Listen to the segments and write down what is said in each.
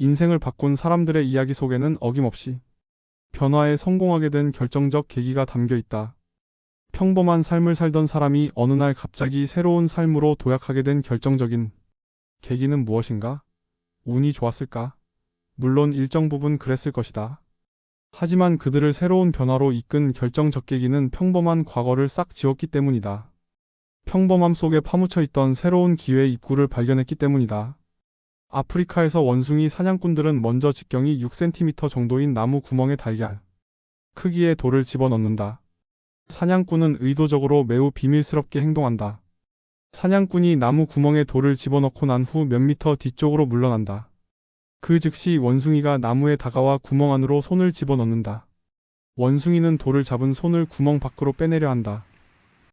인생을 바꾼 사람들의 이야기 속에는 어김없이 변화에 성공하게 된 결정적 계기가 담겨 있다. 평범한 삶을 살던 사람이 어느 날 갑자기 새로운 삶으로 도약하게 된 결정적인 계기는 무엇인가? 운이 좋았을까? 물론 일정 부분 그랬을 것이다. 하지만 그들을 새로운 변화로 이끈 결정적 계기는 평범한 과거를 싹 지웠기 때문이다. 평범함 속에 파묻혀 있던 새로운 기회의 입구를 발견했기 때문이다. 아프리카에서 원숭이 사냥꾼들은 먼저 직경이 6cm 정도인 나무 구멍에 달걀 크기의 돌을 집어넣는다. 사냥꾼은 의도적으로 매우 비밀스럽게 행동한다. 사냥꾼이 나무 구멍에 돌을 집어넣고 난 후 몇 미터 뒤쪽으로 물러난다. 그 즉시 원숭이가 나무에 다가와 구멍 안으로 손을 집어넣는다. 원숭이는 돌을 잡은 손을 구멍 밖으로 빼내려 한다.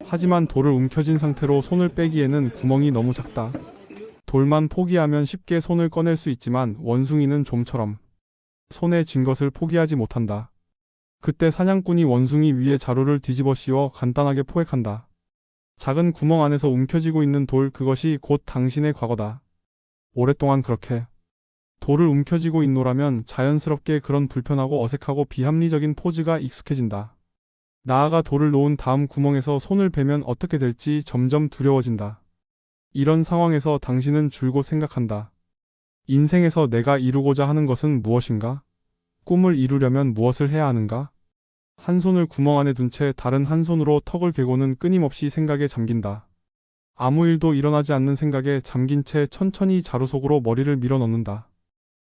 하지만 돌을 움켜쥔 상태로 손을 빼기에는 구멍이 너무 작다. 돌만 포기하면 쉽게 손을 꺼낼 수 있지만 원숭이는 좀처럼 손에 쥔 것을 포기하지 못한다. 그때 사냥꾼이 원숭이 위에 자루를 뒤집어 씌워 간단하게 포획한다. 작은 구멍 안에서 움켜쥐고 있는 돌 그것이 곧 당신의 과거다. 오랫동안 그렇게 돌을 움켜쥐고 있노라면 자연스럽게 그런 불편하고 어색하고 비합리적인 포즈가 익숙해진다. 나아가 돌을 놓은 다음 구멍에서 손을 베면 어떻게 될지 점점 두려워진다. 이런 상황에서 당신은 줄곧 생각한다. 인생에서 내가 이루고자 하는 것은 무엇인가? 꿈을 이루려면 무엇을 해야 하는가? 한 손을 구멍 안에 둔 채 다른 한 손으로 턱을 괴고는 끊임없이 생각에 잠긴다. 아무 일도 일어나지 않는 생각에 잠긴 채 천천히 자루 속으로 머리를 밀어 넣는다.